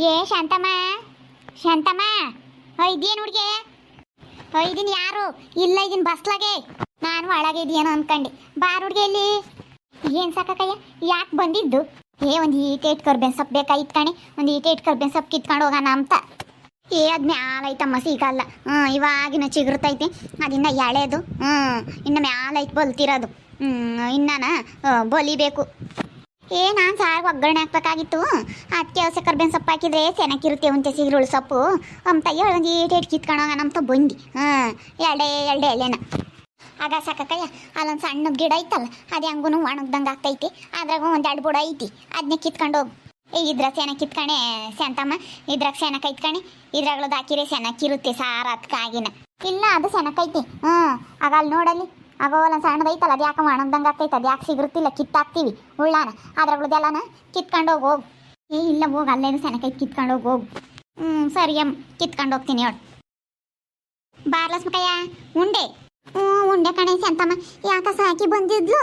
ಏ, ಶಾಂತಮ್ಮ. ಶಾಂತಮ್ಮ. ಹೋ ಇದೇನು ಹೋ ಇದೀನಿ ಯಾರು? ಇಲ್ಲ, ಇದೀನಿ ಬಸ್ಲಾಗೆ. ನಾನು ಒಳಗೆ ಇದೆಯೇನೋ ಅನ್ಕಂಡೆ. ಬಾರ್ ಹುಡುಗಿ ಇಲ್ಲಿ. ಏನು ಸಾಕಯ್ಯ ಯಾಕೆ ಬಂದಿದ್ದು? ಏ, ಒಂದು ಈಟೆ ಇಟ್ ಕರ್ಬೇನ್ ಸೊಪ್ಪು ಬೇಕಾಗಿತ್ತು ಕಣೆ? ಒಂದು ಈಟೆ ಇಟ್ ಕರ್ಬೇನ್ ಸೊಪ್ಪು ಕಿತ್ಕೊಂಡು ಹೋಗೋಣ ಅಂತ. ಏ, ಅದು ಮ್ಯಾಲೈತಮ್ಮ, ಸಿಗಲ್ಲ. ಹ್ಞೂ ಇವಾಗಿನ ಚಿಗುರ್ತೈತಿ. ಅದಿನ್ನ ಎಳೆದು ಹ್ಞೂ ಇನ್ನು ಮ್ಯಾಲೈತ್ ಬಲ್ತಿರೋದು. ಹ್ಞೂ ಇನ್ನಾನ ಬಲಿಬೇಕು. ಏ, ನಾನು ಸಾರು ಒಗ್ಗರಣೆ ಹಾಕ್ಬೇಕಾಗಿತ್ತು. ಅದಕ್ಕೆ ಹಸಿ ಕರ್ಬೇವಿನ ಸೊಪ್ಪು ಹಾಕಿದ್ರೆ ಚೆನ್ನಾಗಿರುತ್ತೆ ಉಂಟೆ ಸಿಗ್ರುಳು ಸೊಪ್ಪು. ಹೇಳಿ ಒಂದು ಏಟ್ ಏಟ್ ಕಿತ್ಕೊಂಡೋಗ ನಮ್ತ ಬಂದು. ಹಾಂ ಎರಡೇ ಎರಡೇ ಎಲೆನ ಆಗ ಸಾಕಕ್ಕಯ್ಯ, ಅಲ್ಲೊಂದು ಸಣ್ಣ ಗಿಡ ಐತಲ್ಲ, ಅದು ಹೆಂಗೂ ಒಣಗ್ದಂಗೆ ಆಗ್ತೈತಿ. ಅದ್ರಾಗ ಒಂದು ಎರಡು ಬುಡ ಐತಿ ಅದನ್ನೇ ಕಿತ್ಕೊಂಡು ಹೋಗು. ಏ ಇದ್ರ ಸೆನ ಕಿತ್ಕಣೆ ಸೆಂತಮ್ಮ ಇದ್ರಾಗ ಸೆನ ಕೈತ್ಕೊಂಡೆ ಇದ್ರಾಗ್ಲದು ಹಾಕಿರೆ ಸೆನಕ್ಕಿರುತ್ತೆ ಸಾರ ಅದಕ್ಕಾಗಿನ ಇಲ್ಲ, ಅದು ಸೆನಕೈತಿ ಹ್ಞೂ ಆಗ ಅಲ್ಲಿ ನೋಡಲ್ಲಿ. ಆಗ ಒಂದ್ ಸಣ್ಣದು ಐತಲ್ಲ ಅದು ಯಾಕೆ ಒಣಗ್ದಂಗೆ ಆಗ್ತೈತೆ ಅದು ಯಾಕೆ ಸಿಗುತ್ತಿಲ್ಲ ಕಿತ್ತಾಕ್ತೀವಿ. ಉಳ್ಳಾನ ಅದ್ರಾಗ್ಲದೆಲ್ಲನ ಕಿತ್ಕೊಂಡು ಹೋಗಿ ಹೋಗು. ಏ, ಇಲ್ಲ, ಹೋಗಿ ಅಲ್ಲೇನು ಸೆನಕೈತಿ ಕಿತ್ಕೊಂಡು ಹೋಗಿ ಹೋಗು. ಹ್ಞೂ ಸರಿ, ಅಮ್ಮ, ಕಿತ್ಕೊಂಡು ಹೋಗ್ತೀನಿ ಹೇಳು ಬಾರ್ಲಸ್ಮಕಯ್ಯ ಉಂಡೆ. ಹ್ಞೂ ಉಂಡೆ ಕಣೆ ಸೆಂತಮ್ಮ ಯಾಕ ಸಾಕಿ ಬಂದಿದ್ಲು?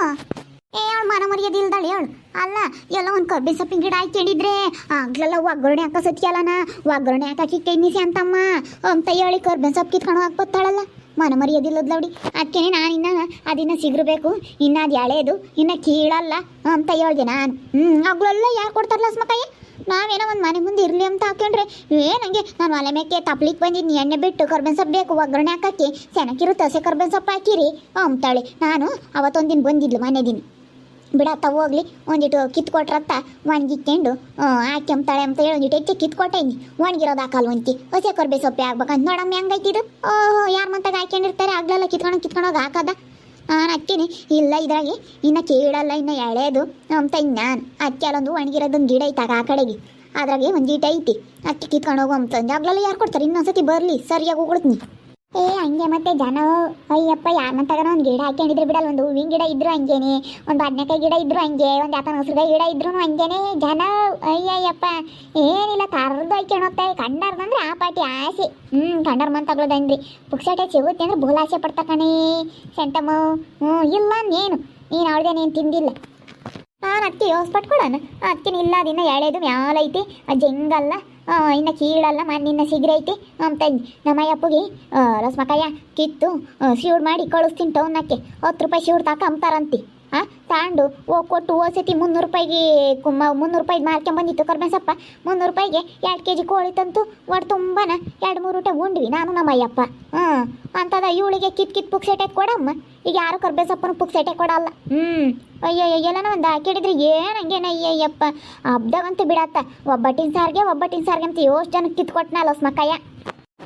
ಏ, ಅವಳು ಮನ ಮರ್ಯಾದಿಲ್ದಾಳೆ ಹೇಳು ಅಲ್ಲ, ಎಲ್ಲ ಒಂದು ಕರ್ಬೇವಿನ ಸೊಪ್ಪಿನ ಗಿಡ ಹಾಕೊಂಡಿದ್ರೆ ಆಗ್ಲೆಲ್ಲ ಒಗ್ಗರಣೆ ಹಾಕೋ ಸತ್ಯಲ್ಲನ ಒಗ್ಗರಣೆ ಹಾಕಿ ಕೈನಿಸಿ ಅಂತಮ್ಮ ಅಂತ ಹೇಳಿ ಕರ್ಬನ್ ಸೊಪ್ಪು ಕಿತ್ಕೊಂಡು ಹಾಕ್ಬತ್ತಾಳಲ್ಲ ಮನ ಮರ್ಯಾದಿಲ್ಲದ್ಲವಡಿ ಅದಕ್ಕೆ ನಾನು ಇನ್ನ ಅದಿನ್ನ ಸಿಗಿರ್ಬೇಕು. ಇನ್ನ ಅದು ಎಳೆದು, ಇನ್ನ ಕೀಳಲ್ಲ ಅಂತ ಹೇಳ್ದೆ ನಾನು. ಹ್ಞೂ ಅಗಳೆಲ್ಲ ಯಾರು ಕೊಡ್ತಾರಲ್ಲ ಸ್ಮಕಯ್ಯ ನಾವೇನೋ ಒಂದು ಮನೆ ಮುಂದೆ ಇರಲಿ ಅಂತ ಹಾಕೊಂಡ್ರೆ. ಏನಂಗೆ ನಾನು ಒಲೆ ಮೇಕೆ ತಪ್ಲಿಕ್ಕೆ ಬಂದಿದ್ದೀನಿ ಎಣ್ಣೆ ಬಿಟ್ಟು ಕರ್ಬೇನ್ ಸೊಪ್ಪು ಬೇಕು, ಒಗ್ಗರಣೆ ಹಾಕಕ್ಕೆ. ಚೆನ್ನಾಗಿರುತ್ತೆ ಹಸೆ ಕರ್ಬೇನ್ ಸೊಪ್ಪು ಹಾಕಿರಿ. ಅಂತಾಳೆ ನಾನು ಅವತ್ತೊಂದಿನ ಬಂದಿದ್ಲು ಮನೆ ದಿನ. ಬಿಡತ್ತ ಹೋಗ್ಲಿ. ಒಂದಿಟ್ಟು ಕಿತ್ಕೊಟ್ರತ್ತ ಒಣಗಿಕ್ಕೊಂಡು ಹಾಕ್ಯಂತಾಳೆ ಅಂತ ಹೇಳಿ ಒಂದಿಟ್ಟು ಹೆಚ್ಚು ಕಿತ್ಕೊಟ್ಟೇನಿ. ಒಣಗಿರೋದು ಹಾಕಲ್ವಂತಿ ಹೊಸ ಕರ್ಬೇ ಸೊಪ್ಪೆ ಆಗ್ಬೇಕಂತ ನೋಡಮ್ಮ ಹೆಂಗೈತಿದು ಓಹೋ, ಯಾರು ಮಂತಾಗ ಹಾಕೊಂಡಿರ್ತಾರೆ ಆಗ್ಲೆಲ್ಲ ಕಿತ್ಕೊಂಡು ಕಿತ್ಕೊಂಡೋಗಿ ಹಾಕದ. ನಾನು ಹತ್ತೀನಿ ಇಲ್ಲ, ಇದ್ರಾಗೆ ಇನ್ನು ಕೇಳಲ್ಲ, ಇನ್ನು ಎಳೆದು ಅಂತ ನಾನು. ಅದಕ್ಕೆ ಅಲ್ಲೊಂದು ಒಣಗಿರೋದೊಂದು ಗಿಡ ಐತಾಗ ಆ ಕಡೆಗೆ. ಅದ್ರಾಗೆ ಒಂದು ಗೀಟ ಐತಿ. ಅಕ್ಕಿ ಕಿತ್ಕೊಂಡು ಹೋಗು ಅಂತಂದು ಆಗ್ಲೆಲ್ಲ ಯಾರು ಕೊಡ್ತಾರೆ? ಇನ್ನೊಂದ್ಸತಿ ಬರಲಿ. ಸರಿಯಾಗಿ ಹೋಗ್ಬಿಡ್ತೀನಿ ಏ, ಹಂಗೆ ಮತ್ತೆ ಜನ, ಅಯ್ಯಪ್ಪ, ಯಾರ ಮಂತಾಗನ? ಒಂದು ಗಿಡ ಹಾಕೊಂಡಿದ್ರು ಬಿಡಲ್ಲ, ಒಂದು ಹೂವಿನ ಗಿಡ ಇದ್ರು ಹಂಗೇನೆ, ಒಂದು ಬದನೆಕಾಯಿ ಗಿಡ ಇದ್ರು ಹಂಗೆ, ಒಂದು ಯಾತನ ಹಸಿರುಗಾಯಿ ಗಿಡ ಇದ್ರು ಹಂಗೇನೆ, ಜನ, ಅಯ್ಯಯ್ಯಪ್ಪ, ಏನಿಲ್ಲ ಕರ್ದು ಹಾಕ್ಕೊಂಡು ಹೋಗ್ತಾರೆ ಕಂಡಾರ್ದಂದ್ರೆ ಆ ಪಾಟಿ ಆಸೆ. ಹ್ಞೂ ಕಂಡಾರ್ ಮಂತಾಗ್ಲದನ್ರಿ ಪುಕ್ಸಟೆ ಸಿಗುತ್ತೆ ಅಂದ್ರೆ ಬೋಲ್ ಆಸೆ ಪಡ್ತಾ ಕಣೇ, ಸೆಂಟಮ್ಮ. ಹ್ಞೂ ಇಲ್ಲ ಏನು ನೀನು ಅವಳದೇ ನೀನು ತಿಂದಿಲ್ಲ. ನಾನು ಅದಕ್ಕೆ ಯೋಸ್ಪಟ್ಟು ಕೊಡೋಣ ಅದಕ್ಕೆ ಇಲ್ಲ ಅದಿನ್ನ ಎಳೆದು ಮ್ಯಾಲೈತಿ ಅದು ಹೆಂಗಲ್ಲ ಇನ್ನು ಕೀಳಲ್ಲ ಮಣ್ಣಿನ ಸಿಗ್ರೈತಿ ಅಂತ ನಮ್ಮಯ್ಯಪ್ಪಗೆ ರಸ್ಮಕಾಯ ಕಿತ್ತು ಶಿವ್ಡ್ ಮಾಡಿ ಕಳಿಸ್ತೀನಿ ಟೌನಕ್ಕೆ. ಹತ್ತು ರೂಪಾಯಿ ಶಿವ್ಡ್ ತಾಕ ಅಂತಾರಂತಿ ತಾಂಡು ಓ ಕೊಟ್ಟು ಓಸತಿ ಮುನ್ನೂರು ರೂಪಾಯಿಗೆ ಕುಮ್ಮ, ಮುನ್ನೂರು ರೂಪಾಯಿಗೆ ಮಾರ್ಕೊಂಬಂದಿತ್ತು ಕರ್ಬೇಸಪ್ಪ ಮುನ್ನೂರು ರೂಪಾಯಿಗೆ ಎರಡು ಕೆ ಜಿ ಕೋಳಿ ತಂತು ಒಟ್ಟು ತುಂಬನ ಎರಡು ಮೂರು ಊಟ ಉಂಡ್ವಿ ನಾನು ನಮ್ಮ ಅಯ್ಯಪ್ಪ ಹ್ಞೂ ಅಂತದ ಇವಳಿಗೆ ಕಿತ್ ಕಿತ್ ಪುಕ್ಸೆಟೆ ಕೊಡಮ್ಮ. ಈಗ ಯಾರು ಕರ್ಬೇಸಪ್ಪನ ಪುಕ್ಸೆಟೆ ಕೊಡಲ್ಲ. ಹ್ಞೂ ಅಯ್ಯೋ ಎಲ್ಲನ ಒಂದು ಹಾಕಿಡಿದ್ರೆ ಏನಂಗೇನ ಅಯ್ಯಯ್ಯಪ್ಪ. ಹಬ್ದಾಗಂತೂ ಬಿಡತ್ತ. ಒಬ್ಬಟ್ಟಿನ ಸಾರಿಗೆ ಒಬ್ಬಟ್ಟಿನ ಸಾರಿಗೆ ಅಂತ, ಎಷ್ಟು ಜನಕ್ಕೆ ಕಿತ್ಕೊಟ್ನಲ್ಲ ಸ್ಮಕ್ಕಯ್ಯ.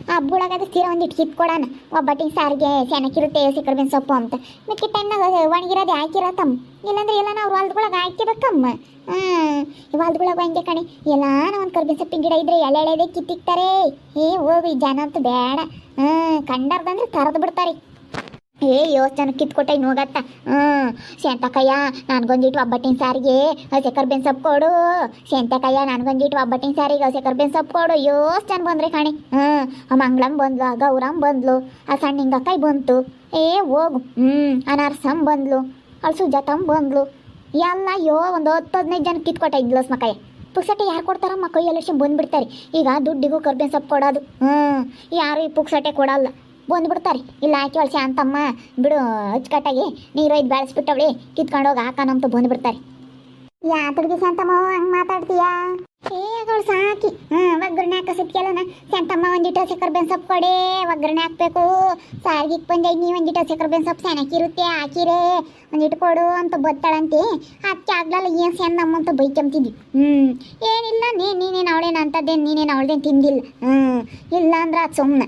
ಹಬ್ಬಳಗಾದ ಸ್ಥಿರ ಒಂದಿಟ್ಟು ಕಿತ್ಕೊಡೋಣ ಒಬ್ಬಟ್ಟಿನ ಸಾರಿಗೆ ಸೆನಕಿರುತ್ತೆ ಸಿಕ್ಕರ್ಬೇನ್ ಸೊಪ್ಪು ಅಂತ. ಮಿಕ್ಕಿ ಟೈಮ್ನಾಗ ಒಣಗಿರೋದು ಹಾಕಿರತ್ತಮ್ಮ ಇಲ್ಲಾಂದ್ರೆ ಎಲ್ಲ ನಾವು ಹೊಲ್ದೊಳಗೆ ಹಾಕಿಬೇಕಮ್ಮ ಹ್ಞೂ ಹೊಲ್ದೊಳಗೆ ಹಂಗೆ ಕಣೆ. ಎಲ್ಲಾನ ಒಂದು ಕರ್ಬೇನ್ ಸೊಪ್ಪಿನ ಗಿಡ ಇದ್ರೆ ಎಳೆ ಎಳೆದೇ ಕಿತ್ತಿಕ್ತಾರೆ. ಏ ಹೋಗಿ ಜನ ಅಂತೂ ಬೇಡ. ಹ್ಞೂ ಕಂಡಾರ್ದಂದ್ರೆ ಕರೆದು ಬಿಡ್ತಾರೆ. ಏ ಯೋಚನೆ ಕಿತ್ಕೊಟ್ಟೆ ನೋಗತ್ತ ಹ್ಞೂ ಸೆಂತಕಯ್ಯ ನನಗೊಂದಿಟ್ಟು ಒಬ್ಬಟ್ಟಿನ ಸಾರಿಗೆ ಹಸೆ ಬೆನ್ ಸೊಪ್ಪು ಕೊಡು. ಸೆಂತಕಯ್ಯ ನನಗೊಂದಿಟ್ಟು ಒಬ್ಬಟ್ಟಿನ ಸಾರಿಗೆ ಹಸೆ ಬೆನ್ ಸೊಪ್ಪು ಕೊಡು. ಯೋಸ್ ಜನ ಬಂದ್ರೆ ಕಾಣಿ. ಹ್ಞೂ ಮಂಗಳಂ ಬಂದ್ಲು ಗೌರಂ ಗೌರಮ್ ಬಂದ್ಲು, ಆ ಸಣ್ಣ ಕೈ ಬಂತು. ಏ, ಹೋಗು. ಹ್ಞೂ ಅನಾರ್ಸಂ ಬಂದ್ಲು ಅಲ್ಲಿ ಸುಜಾತಮ್ ಬಂದ್ಲು. ಎಲ್ಲ ಯೋ, ಒಂದು ಹತ್ತು ಹದಿನೈದು ಜನ ಕಿತ್ಕೊಟ್ಟ ಇದ್ಲು ಮಕ್ಕಯ್ಯ ಪುಕ್ಸಟ್ಟೆ ಯಾರು ಕೊಡ್ತಾರಮ್ಮ, ಕೈಯಲ್ಲಿ ಬಂದ್ಬಿಡ್ತಾರೆ. ಈಗ ದುಡ್ಡಿಗೂ ಕರ್ಬೇನ್ ಸೊಪ್ಪು ಕೊಡೋದು. ಹ್ಞೂ ಯಾರು ಈ ಪುಕ್ಸಟ್ಟೆ ಕೊಡಲ್ಲ. ಬಂದ್ಬಿಡ್ತಾರೆ ಇಲ್ಲ ಹಾಕಿ ಒಳ್ಸಿ ಅಂತಮ್ಮ ಬಿಡು ಅಚ್ಚುಕಟ್ಟಾಗಿ. ನೀರು ಒಯ್ದು ಬೆಳೆಸ್ಬಿಟ್ಟವಳಿ ಕಿತ್ಕೊಂಡು ಹೋಗಿ ಹಾಕೋಣಂತ ಬಂದ್ಬಿಡ್ತಾರೆ ತುಡುಗಿ ಶಾಂತಮ್ಮ ಹಂಗೆ ಮಾತಾಡ್ತೀಯಾ? ಏ ಅವಳು ಸಾಕಿ. ಹಾಂ ಒಗ್ಗರಣೆ ಹಾಕೋ ಸತ್ಯಲ್ಲನ ಸಂತಮ್ಮ ಒಂದಿಟ್ಟು ಹಸಿ ಬೆನ್ ಸೊಪ್ಪು ಕೊಡೆ ಒಗ್ಗರಣೆ ಹಾಕ್ಬೇಕು. ಸಾರಿಗೆ ಬಂದೆ ನೀವು ಒಂದಿಟ್ಟು ಸಕ್ಕರೆ ಬೆನ್ ಸೊಪ್ಪು ಚೆನ್ನಾಗಿರುತ್ತೆ ಹಾಕಿರೆ. ಒಂದಿಟ್ಟು ಕೊಡು ಅಂತ ಬತ್ತಾಳಂತೆ. ಅದಕ್ಕೆ ಆಗ್ಲಲ್ಲ ಏನು ಸೆನ್ನಮ್ಮ ಅಂತ ಬೈಕೊಂತಿದ್ವಿ ಹ್ಞೂ ಏನಿಲ್ಲ ನೀ ನೀನೇನು ಅವಳೇನು ಅಂತದ್ದೇನು ನೀನೇನು ಅವಳದೇನು ತಿಂದಿಲ್ಲ. ಹ್ಞೂ ಇಲ್ಲ ಅಂದ್ರೆ ಅದು ಸುಮ್ಮನೆ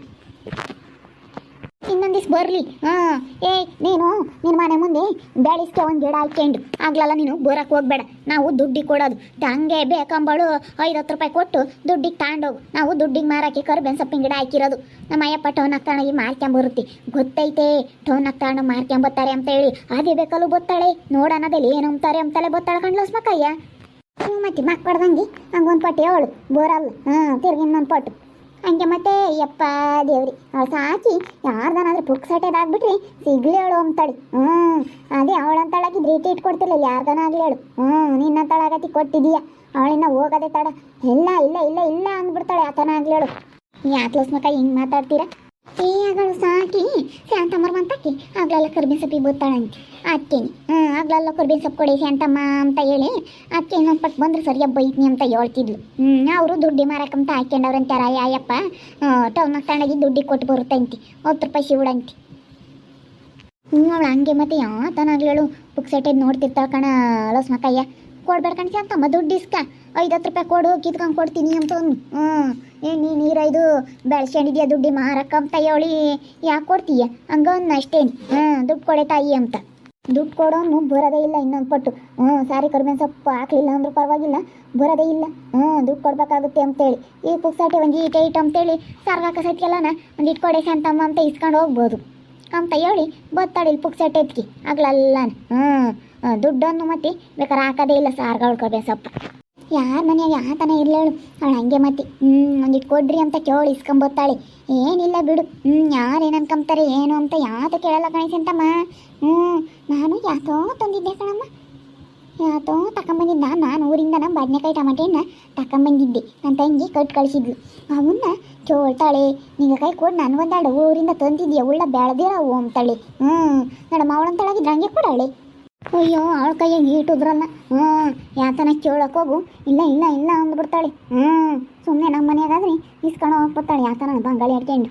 ಇನ್ನೊಂದಿಸ್ ಬರಲಿ. ಹಾಂ. ಏ ನೀನು ನಿನ್ನ ಮನೆ ಮುಂದೆ ಬೆಳೆಸ್ಕೆ ಒಂದು ಗಿಡ ಹಾಕ್ಕೊಂಡು ಆಗ್ಲಲ್ಲ ನೀನು ಬೋರಕ್ಕೆ ಹೋಗ್ಬೇಡ. ನಾವು ದುಡ್ಡಿಗೆ ಕೊಡೋದು. ಹಂಗೆ ಬೇಕಂಬಳು ಐದು ಹತ್ತು ರೂಪಾಯಿ ಕೊಟ್ಟು ದುಡ್ಡಿಗೆ ತಗೊಂಡೋಗು ನಾವು ದುಡ್ಡಿಗೆ ಮಾರಾಕಿ ಕರು ಬೆನ್ಸಪ್ಪಿನ ಗಿಡ ಹಾಕಿರೋದು. ನಮ್ಮ ಅಯ್ಯಪ್ಪ ಟೌನ್ ತಗೊಂಡೋಗಿ ಮಾರ್ಕೊಂಬರುತ್ತೆ ಗೊತ್ತೈತೆ, ಟೌನ್ ತಗೊಂಡು ಮಾರ್ಕೊಂಬತ್ತಾರೆ ಅಂತ ಹೇಳಿ. ಅದೇ ಬೇಕಲ್ಲೂ ಬತ್ತಾಳೆ. ನೋಡೋಣದಲ್ಲಿ ಏನು ಅಂತಾರೆ ಅಂತಲೇ ಬತ್ತಾಳೆ ಕಂಡ್ಲಸ್ ಮಕ್ಕಯ್ಯ ಹ್ಞೂ ಮತ್ತೆ ಮಕ್ಕಳ್ದಂಗೆ ಹಂಗೆ ಒಂದು ಅವಳು. ಬೋರಲ್ಲ. ಹಾಂ, ತಿರ್ಗಿ ಇನ್ನೊಂದು ಪಟ್ಟು. ಹಂಗೆ ಮತ್ತೆ, ಯಪ್ಪ ದೇವ್ರಿ ಸಾಕಿ, ಯಾರ್ದನಾದ್ರೂ ಪುಕ್ಸಟೆದಾಗ್ಬಿಟ್ರಿ ಸಿಗ್ಲಿ ಹೇಳು ಅಂತಾಳಿ. ಹ್ಞೂ ಅದೇ ಅವಳಂತಾಳಾಗಿ ರೇಟ್ ಇಟ್ ಕೊಡ್ತಿರ್ಲಿಲ್ಲ ಯಾರ್ದನಾಗ್ಲಿ ಹೇಳು ಹ್ಞೂ ನಿನ್ನಂತಾಳಾಗತಿ ಕೊಟ್ಟಿದೀಯ. ಅವಳಿನ್ನ ಹೋಗೋದೇ ತಡ. ಇಲ್ಲ ಇಲ್ಲ ಇಲ್ಲ ಇಲ್ಲ ಅಂದ್ಬಿಡ್ತಾಳೆ ಆತನಾಗ್ಲಿ ಹೇಳು ಯಾತ್ಲಸ್ ಮಕ್ಕ ಹಿಂಗೆ ಮಾತಾಡ್ತೀರಾ? ಏ ಆಗಳು ಸಾಕಿ. ಶಾಂತಮ್ಮರ್ ಬಂತಕ್ಕಿ ಆಗ್ಲೆಲ್ಲ ಕರ್ಬೇನ್ ಸೊಪ್ಪಿಗೆ ಬತ್ತಾಳಂತೆ ಅಕ್ಕೇನಿ ಹ್ಞೂ ಆಗ್ಲೆಲ್ಲ ಕರ್ಬಿನ ಸೊಪ್ಪು ಕೊಡಿ ಶಾಂತಮ್ಮ ಅಂತ ಹೇಳಿ. ಅಕ್ಕಿ ಇನ್ನೊಂದು ಪಟ್ಟು ಬಂದ್ರೆ ಸರಿಯಾಗಿ ಬೈತ್ನಿ ಅಂತ ಹೇಳ್ತಿದ್ಲು. ಹ್ಞೂ ಅವರು ದುಡ್ಡಿ ಮಾರಕ್ಕಂತ ಹಾಕ್ಯಂಡವ್ರಂತಾರ ಯಾಯಪ್ಪ ಟೌನಾಗ ತಣ್ಣಗಿ ದುಡ್ಡಿ ಕೊಟ್ಟು ಬರುತ್ತಂತೆ ಹತ್ತು ರೂಪಾಯಿ ಶಿವಡಂತಿ ಹ್ಞೂ ಅವಳು ಹಂಗೆ ಮತ್ತೆ ಯಾತನಾಗ್ಲೇಳು ಬುಕ್ ಸೆಟೆಡ್ ನೋಡ್ತಿರ್ತಾಳೆ ಕಣ ಲೋಸ್ ಮಕ್ಕಯ್ಯ ಕೊಡ್ಬೇಡ ಕಣ್ಸಿ ಅಂತಮ್ಮ ದುಡ್ಡು ಇಸ್ಕ. ಐದು ಹತ್ತು ರೂಪಾಯಿ ಕೊಡು, ಕಿತ್ಕೊಂಡು ಕೊಡ್ತೀನಿ ಅಂತ ಹ್ಞೂ ಏನು ನೀನು ಇರೋದು ಬೆಳ್ಸ್ಕೊಂಡಿದ್ಯಾ ದುಡ್ಡಿ ಮಾರಕ್ಕ ಅಂತ ಹೇಳಿ. ಯಾಕೆ ಕೊಡ್ತೀಯ? ಹಂಗನ್ನ ಅಷ್ಟೇನು ಹ್ಞೂ ದುಡ್ಡು ಕೊಡೆ ತಾಯಿ ಅಂತ. ದುಡ್ಡು ಕೊಡೋನು ಬರೋದೇ ಇಲ್ಲ ಇನ್ನೊಂದು ಪಟ್ಟು. ಹ್ಞೂ ಸಾರಿ ಕರ್ಬೇನ್ ಸೊಪ್ಪು ಹಾಕ್ಲಿಲ್ಲ ಅಂದ್ರೂ ಪರವಾಗಿಲ್ಲ. ಬರೋದೇ ಇಲ್ಲ. ಹ್ಞೂ ದುಡ್ಡು ಕೊಡ್ಬೇಕಾಗುತ್ತೆ ಅಂತೇಳಿ ಈ ಪುಕ್ಸಾಟೆ ಒಂದು ಈಟ ಈಟ್ ಅಂತೇಳಿ ಸಾರ್ಗಾಕ ಸತ್ಯಲ್ಲನ ಒಂದು ಇಟ್ಟು ಕೊಡೆ ಶಾಂತಮ್ಮ ಅಂತ ಇಸ್ಕೊಂಡು ಹೋಗ್ಬೋದು. ಅಂತ ಹೇಳಿ ಬತ್ತಾಡಿಲ್ ಪುಕ್ಸೆಟ್ ಎತ್ಕಿ. ಆಗ್ಲಲ್ಲಾನ. ಹ್ಞೂ ದುಡ್ಡನ್ನು ಮತ್ತೆ ಬೇಕಾದ್ರೆ ಹಾಕೋದೇ ಇಲ್ಲ ಸಾರ್ಗಳು ಕರ್ಬೇನ್ ಸೊಪ್ಪು. ಯಾರ ಮನೆಯಾಗ ಆತನ ಇರ್ಲೇಳು? ಅವಳು ಹಂಗೆ ಮತ್ತೆ ಹ್ಞೂ ಒಂದಿಟ್ಟು ಕೊಡ್ರಿ ಅಂತ ಕೇಳಿ ಇಸ್ಕೊಂಬತ್ತಾಳೆ. ಏನಿಲ್ಲ ಬಿಡು ಹ್ಞೂ ಯಾರು ಏನು ಅನ್ಕೊಂತಾರೆ ಏನು ಅಂತ ಯಾತ ಕೇಳಲ್ಲ ಕಣಿಸಂತಮ್ಮ ಹ್ಞೂ ನಾನು ಯಾತೋ ತಂದಿದ್ದೆ ಕಣಮ್ಮ. ಯಾತೋ ತಗೊಂಬಂದಿದ್ದ ನಾನು ಊರಿಂದ ನಮ್ಮ ಬದನೆಕಾಯಿ ಟಮಾಟೆನ ತಗೊಂಬಂದಿದ್ದೆ ನನ್ನ ತಂಗಿ ಕಟ್ ಕಳಿಸಿದ್ಲು. ಅವನ್ನ ಕೇಳ್ತಾಳೆ ನಿಂಗೆ ಕೊಡು, ನಾನು ಒಂದಾಡು ಊರಿಂದ ತಂದಿದ್ಯಾ? ಉಳ್ಳ ಬೆಳೆದಿರೋ ಅಂತಾಳೆ. ಹ್ಞೂ ನೋಡಮ್ಮ ಅವಳಂತಳಾಗಿದ್ರೆ ಹಂಗೆ ಕೊಡಾಳೆ. ಅಯ್ಯೋ, ಅವಳ ಕೈಯಾಗ ಈಟುದ್ರಲ್ಲ ಹ್ಞೂ ಯಾತನ ಕೇಳಕ್ಕೆ ಹೋಗು. ಇಲ್ಲ ಇಲ್ಲ ಇಲ್ಲ ಅಂದ್ಬಿಡ್ತಾಳೆ ಹ್ಞೂ ಸುಮ್ಮನೆ ನಮ್ಮ ಮನೆಯಾಗಾದ್ರೆ ಇಸ್ಕೊಂಡು ಹೋಗ್ಬಿಡ್ತಾಳೆ ಯಾತನ ಬಂಗಾಳಿ ಅಡ್ಕೊಂಡು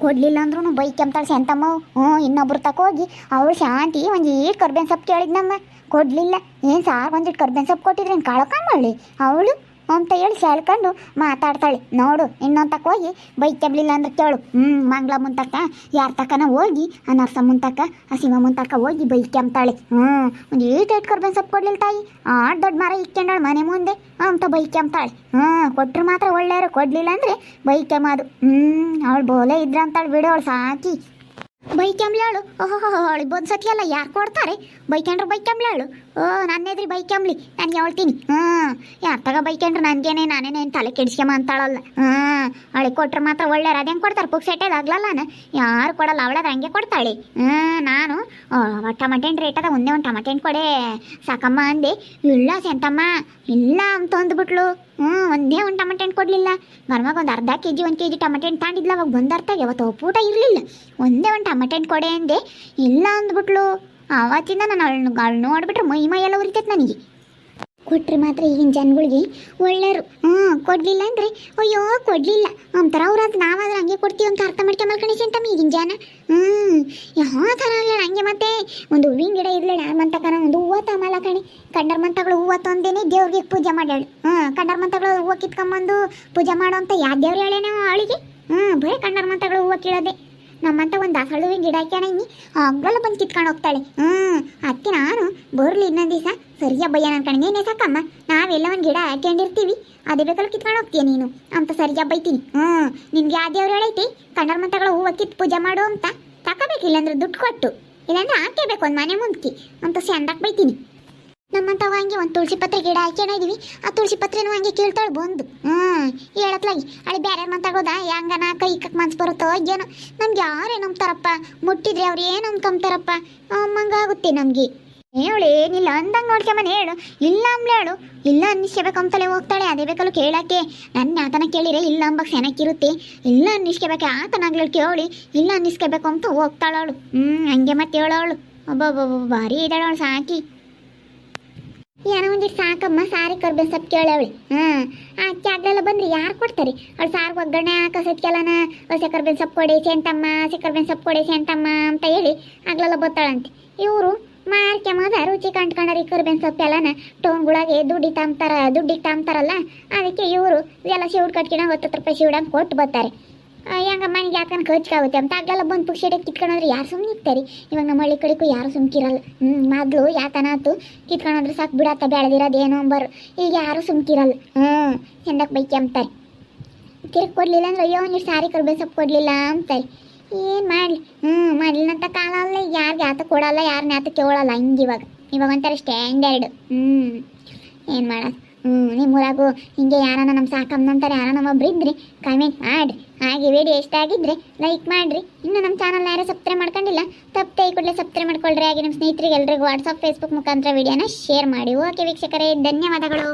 ಕೊಡ್ಲಿಲ್ಲ ಅಂದ್ರೂ ಬೈಕ್ ಕೆಮ್ತಾಳೆ ಶಾಂತಮ್ಮ ಹ್ಞೂ ಇನ್ನೊಬ್ರು ತಕೋಗಿ ಅವಳು ಶಾಂತಿ ಒಂದು ಈಟ್ ಕರ್ಬೇನ್ ಸೊಪ್ಪು ಕೇಳಿದ್ನಮ್ಮ. ಕೊಡ್ಲಿಲ್ಲ. ಏನು ಸಾರ್ ಒಂದಿಟ್ಟು ಕರ್ಬೇನ್ ಸೊಪ್ಪು ಕೊಟ್ಟಿದ್ರೆ ಕಳ್ಕೊಂಬಳ್ಳಿ ಅವಳು? ಅಂತ ಹೇಳಿ ಸೆಳ್ಕೊಂಡು ಮಾತಾಡ್ತಾಳೆ. ನೋಡು ಇನ್ನೊಂದಕ್ಕೆ ಹೋಗಿ ಬೈಕ್ ಕೆಬ್ಲಿಲ್ಲ ಅಂದ್ರೆ ಕೇಳು. ಹ್ಞೂ ಮಂಗ್ಲ ಮುಂತಕ್ಕ, ಯಾರ ತಕನ ಹೋಗಿ ಆ ನರ್ಸ ಮುಂತಕ್ಕ ಆ ಸಿಂಹ ಮುಂತಕ್ಕ ಹೋಗಿ ಬೈಕ್ ಅಂತಾಳೆ ಹ್ಞೂ ಒಂದು ಏಟ್ ಇಟ್ಕೊಡ್ಬೇಕು ಸೊಪ್ಪು ಕೊಡ್ಲಿಲ್ಲ ತಾಯಿ. ಆ ದೊಡ್ಡ ಮರ ಇಕ್ಕೊಂಡಾಳು ಮನೆ ಮುಂದೆ ಅಂತ ಅಂತಾಳೆ ಹ್ಞೂ ಕೊಟ್ಟರು ಮಾತ್ರ ಒಳ್ಳೆಯವರು, ಕೊಡ್ಲಿಲ್ಲ ಅಂದರೆ ಬೈಕ್ ಕೆಮ್ಮೋದು ಹ್ಞೂ ಅವಳು ಬೋಲೆ ಇದ್ರ ಅಂತಾಳು ಬಿಡು ಅವಳು ಸಾಕಿ. ಬೈಕೆಂಬ್ಲಾಳು ಓಹೋ ಅವಳು ಬೋದ್ ಸತಿ ಅಲ್ಲ, ಯಾರು ಕೊಡ್ತಾರೆ? ಬೈಕೊಂಡ್ರು ಬೈಕೆಂಬ್ಲಾಳು ಓ, ನನ್ನ ಎದ್ರಿ ಬೈಕೆಂಬ್ಲಿ ನಾನು ಹೇಳ್ತೀನಿ. ಹ್ಞೂ. ಯಾರ್ತಾಗ ತಗ ಬೈಕೊಂಡ್ರು ನನಗೇನೆ ನಾನೇನೇನು ತಲೆ ಕೆಡಿಸ್ಕೊಂಬ ಅಂತಾಳಲ್ಲ. ಹಾಂ ಅವಳೆ ಕೊಟ್ರೆ ಮಾತ್ರ ಒಳ್ಳೆಯವ್ರು. ಅದೇನು ಕೊಡ್ತಾರೆ? ಪುಕ್ ಸೆಟೇದು ಆಗ್ಲಲ್ಲ ಯಾರು ಕೊಡಲ್ಲ. ಅವಳದ ಹಂಗೆ ಕೊಡ್ತಾಳೆ. ಹಾಂ ನಾನು. ಟಮಟೆ ಹಣ್ಣು ರೇಟ್ ಅದ. ಒಂದೇ ಒಂದು ಟಮಟೆ ಹಣ್ಣು ಕೊಡೆ. ಸಾಕಮ್ಮ ಅಂದೆ. ಇಲ್ಲ ಸೆಂತಮ್ಮ ಇಲ್ಲ ಅಂತ ಅಂದ್ಬಿಟ್ಲು. ಹ್ಞೂ, ಒಂದೇ ಒಂದು ಟಮಟೆ ಹಣ್ಣು ಕೊಡಲಿಲ್ಲ. ಮರ್ಮಾಗ ಒಂದು ಅರ್ಧ ಕೆ ಜಿ ಒಂದು ಕೆ ಜಿ ಟಮಟೆ ಹಣ್ಣು ತಾಂಡಿದ್ಲ. ಅವಾಗ ಬಂದರ್ತಾಗ ಯಾವತ್ತು ಒಪ್ಪೂಟ ಇರಲಿಲ್ಲ. ಒಂದೇ ಒಂದು ಟಮಟೆ ಹಣ್ಣು ಕೊಡೆ ಅಂದೆ. ಇಲ್ಲ ಅಂದ್ಬಿಟ್ಲು. ಆವತ್ತಿಂದ ನಾನು ಅವಳು ಅವಳು ನೋಡ್ಬಿಟ್ರೆ ಮೈ ಮೈ ಎಲ್ಲ ಉರಿತೈತೆ ನನಗೆ. ಕೊಟ್ರೆ ಮಾತ್ರ ಈಗಿನ ಜನಗಳಿಗೆ ಒಳ್ಳೆಯರು. ಹ್ಞೂ, ಕೊಡಲಿಲ್ಲ ಅಂದರೆ, ಅಯ್ಯೋ, ಕೊಡಲಿಲ್ಲ. ಒಂಥರ ಅವ್ರಾದ್ರು ನಾವಾದ್ರೆ ಹಂಗೆ ಕೊಡ್ತೀವಿ ಅಂತ ಅರ್ಥ ಮಾಡ್ಕೊಂಬಲ್ ಕಣಿಸಿ ಅಂತ ಈಗಿನ ಜನ ಹ್ಞೂ, ಯಾವ ಥರ ಅಲ್ಲ ಹಂಗೆ ಮತ್ತೆ? ಒಂದು ಹೂವಿನ ಗಿಡ ಇರಲಿಲ್ಲ ಮಂತ ಕಣ, ಒಂದು ಹೂವು ತಮಲ ಕಣಿ. ಕಂಡರ್ ಮಂತಗಳು ಹೂವು ತಂದೇನೆ ದೇವ್ರಿಗೆ ಪೂಜೆ ಮಾಡ್ಯಾಳು. ಹ್ಞೂ ಕಂಡರ್ ಮಂತಗಳು ಹೂವು ಕಿತ್ಕೊಂಬಂದು ಪೂಜೆ ಮಾಡೋ ಅಂತ ಯಾವ ದೇವ್ರು ಹೇಳೇನೋ ಅವಳಿಗೆ? ಹ್ಞೂ, ಬರೀ ಕಂಡರ್ ಮಂತಗಳು ಹೂವು ಕೀಳೋದೆ. ನಮ್ಮಂತ ಒಂದು ದಾಸಳುವಿನ ಗಿಡ ಹಾಕ್ಯಾಣ ಇನ್ನಿ ಬಂದು ಕಿತ್ಕೊಂಡು ಹೋಗ್ತಾಳೆ. ಹ್ಞೂ ಅದಕ್ಕೆ ನಾನು ಬರ್ಲಿ ಇನ್ನೊಂದು ದಿವಸ ಸರಿಯ ಬಯ್ಯ ಏನೇ ಸಾಕಮ್ಮ. ನಾವೆಲ್ಲ ಒಂದು ಗಿಡ ಹಾಕೊಂಡಿರ್ತೀವಿ ಅದೇ ಬೇಕಲ್ಲ ಕಿತ್ಕೊಂಡು ಹೋಗ್ತೀಯ ನೀನು. ಅಂತ ಸರಿಯ ಬೈತೀನಿ ಹ್ಞೂ ನಿನ್ಗೆ ಯಾವ ದೇವ್ರು ಹೇಳೈತಿ? ಮಂತಗಳ ಹೂವು ಕಿತ್ತು ಪೂಜೆ ಮಾಡು ಅಂತ. ತಗೋಬೇಕಿಲ್ಲ ಇಲ್ಲಾಂದ್ರೆ ದುಡ್ಡು ಕೊಟ್ಟು. ಇಲ್ಲಾಂದ್ರೆ ಹಾಕೇಬೇಕು ಒಂದು ಮನೆ ಮುಂದ್ಕಿ. ಅಂತ ಸಂದಾಕ್ ಬೈತೀನಿ ನಮ್ಮಂತವ ಹಂಗೆ ಒಂದು ತುಳಸಿ ಪತ್ರೆ ಗಿಡ ಹಾಕ್ಯಣಿದೀವಿ ಆ ತುಳಸಿ ಪತ್ರೆನೂ ಹಂಗೆ ಕೇಳ್ತಾಳೆ ಬಂದು. ಹ್ಞೂ ಹೇಳತ್ಲಾಗಿ. ಅಲ್ಲಿ ಬೇರೆ ಮಾತಾಡೋದ ಹೆಂಗನ ಕೈ ಕಕ್ ಮನ್ಸು ಬರುತ್ತೋ, ಏನೋ. ನಮ್ಗೆ ಯಾರೇ ನಂಬ್ತಾರಪ್ಪ. ಮುಟ್ಟಿದ್ರೆ ಅವ್ರು ಏನು ಅನ್ಕೊಂತಾರಪ್ಪ ಅಮ್ಮಂಗಾಗುತ್ತೆ ನಮಗೆ. ಹೇಳು ಏನಿಲ್ಲ ಅಂದಂಗೆ ನೋಡ್ಕೊಂಬನೆ ಹೇಳು. ಇಲ್ಲ ಅಂಬ್ಲೆ ಹೇಳು. ಇಲ್ಲ ಅನ್ನಿಸ್ಕೋಬೇಕಂತಲೇ ಹೋಗ್ತಾಳೆ. ಅದೇ ಬೇಕಲ್ಲ ಕೇಳಕ್ಕೆ. ನನ್ನ ಆತನ ಕೇಳಿರೆ ಇಲ್ಲ ಅಂಬಕ್ ಸೆನಕ್ಕಿರುತ್ತೆ ಇಲ್ಲ ಅನ್ನಿಸ್ಕೋಬೇಕು ಆತನಾಗ್ಲಿ ಕೇಳಿ. ಇಲ್ಲ ಅನ್ನಿಸ್ಕೋಬೇಕು ಅಂತ ಹೋಗ್ತಾಳವಳು ಹ್ಞೂ ಹಂಗೆ ಮತ್ತೆ ಹೇಳೋಳು. ಬಾರಿ ಭಾರಿ ಇದ್ದಾಳವಳು ಸಾಕಿ. ಏನೋ ಒಂದು ಸಾಕಮ್ಮ, ಸಾರಿ ಕರ್ಬೇನ್ ಸೊಪ್ಪು ಕೇಳವಳಿ. ಹಾಂ, ಆ ಕ್ಯಾಗ್ಲೆಲ್ಲ ಬಂದ್ರಿ ಯಾರು ಕೊಡ್ತಾರೆ? ಅವ್ಳು ಸಾರು ಒಗ್ಗರಣೆ ಹಾಕೋ ಸತ್ಕೆಲ್ಲನ ಹೊಸೆ ಕರ್ಬೇನ್ ಸೊಪ್ಪು ಕೊಡಿ ಸೆಂಟಮ್ಮ ಹಸಿ ಸೊಪ್ಪು ಕೊಡಿ ಸೆಂಟಮ್ಮ ಅಂತ ಹೇಳಿ ಆಗ್ಲೆಲ್ಲ ಬತ್ತಾಳಂತೆ. ಇವರು ಮಾರ್ಕೆಮದ ರುಚಿ ಕಂಡ್ಕೊಂಡ್ರಿ ಕರ್ಬೇನ್ ಸೊಪ್ಪೆಲ್ಲನ ಗುಳಗೆ ದುಡ್ಡಿ ತಾಂಬ್ತಾರ ದುಡ್ಡಿಗೆ ತಾಂಬ್ತಾರಲ್ಲ ಅದಕ್ಕೆ ಇವರು ಎಲ್ಲ ಶಿವ್ಡ್ ಕಟ್ಕಿನ ಹತ್ತು ರೂಪಾಯಿ ಶಿವ್ಡಂಗೆ ಕೊಟ್ಟು ಬರ್ತಾರೆ ಹೆಂಗ ಮನೆಗೆ ಯಾಕಂದ್ರೆ ಖರ್ಚಾಗುತ್ತೆ ಅಂತ ಆಗ್ಲೆಲ್ಲ ಬಂದು ಪುಕ್ಷೆಡೆ ಕಿತ್ಕೊಂಡ್ರೆ ಯಾರು ಸುಮ್ಮನೆ ಇರ್ತಾರೆ? ಇವಾಗ ನಮ್ಮ ಹಳ್ಳಿ ಕಡೆಗೂ ಯಾರು ಸುಮ್ಕಿರಲ್ಲ. ಹ್ಞೂ ಮೊದಲು ಯಾತನಾತು ಕಿತ್ಕೊಂಡ್ರೆ ಸಾಕು ಬಿಡತ್ತ ಬೆಳೆದಿರೋದು ಏನೋ ಅಂಬರು. ಈಗ ಯಾರು ಸುಮ್ಕಿರಲ್ಲ. ಹ್ಞೂ ಚಂದಕ್ಕೆ ಬೈಕಿ ಅಂತಾರೆ ತಿರ್ಗಿ ಕೊಡಲಿಲ್ಲ ಅಂದ್ರೆ ಅಯ್ಯೋ, ನೀವು ಸಾರಿ ಕರ್ಬೇವು ಸೊಪ್ಪು ಕೊಡಲಿಲ್ಲ ಅಂತಾರೆ ಏನು ಮಾಡಲಿ? ಹ್ಞೂ ಮಾಡಲಿಲ್ಲ ಅಂತ ಕಾಲ ಅಲ್ಲ ಯಾರಿಗೆ ಯಾತ ಕೊಡಲ್ಲ ಯಾರನ್ನ ಆತ ಕೇಳಲ್ಲ ಹಿಂಗೆ ಇವಾಗ. ಇವಾಗ ಒಂಥರ ಸ್ಟ್ಯಾಂಡರ್ಡ್ ಹ್ಞೂ ಏನು ಮಾಡೋದು? ಹ್ಞೂ ನಿಮ್ಮೂರಾಗು ಹಿಂಗೆ ಯಾರನ್ನ ನಮ್ಮ ಸಾಕಮ್ಮನಂತಾರೆ ಯಾರನ್ನ ಒಬ್ರು ಇದ್ರಿ ಕಮೆಂಟ್ ಮಾಡಿರಿ. ಹಾಗೆ ವಿಡಿಯೋ ಇಷ್ಟ ಆಗಿದ್ರೆ ಲೈಕ್ ಮಾಡ್ರಿ. ಇನ್ನು ನಮ್ಮ ಚಾನಲ್ ಯಾರು ಸಬ್ಸ್ಕ್ರೈಬ್ ಮಾಡ್ಕೊಂಡಿಲ್ಲ, ತಪ್ಪು ಕೂಡಲೇ ಸಬ್ಸ್ಕ್ರೈಬ್ ಮಾಡ್ಕೊಳ್ರಿ. ಹಾಗೆ ನಮ್ಮ ಸ್ನೇಹಿತರಿಗೆ ಎಲ್ರಿಗೂ ವಾಟ್ಸಪ್ ಫೇಸ್ಬುಕ್ ಮುಖಾಂತರ ವಿಡಿಯೋನ ಶೇರ್ ಮಾಡಿ. ಓಕೆ ವೀಕ್ಷಕರೇ, ಧನ್ಯವಾದಗಳು.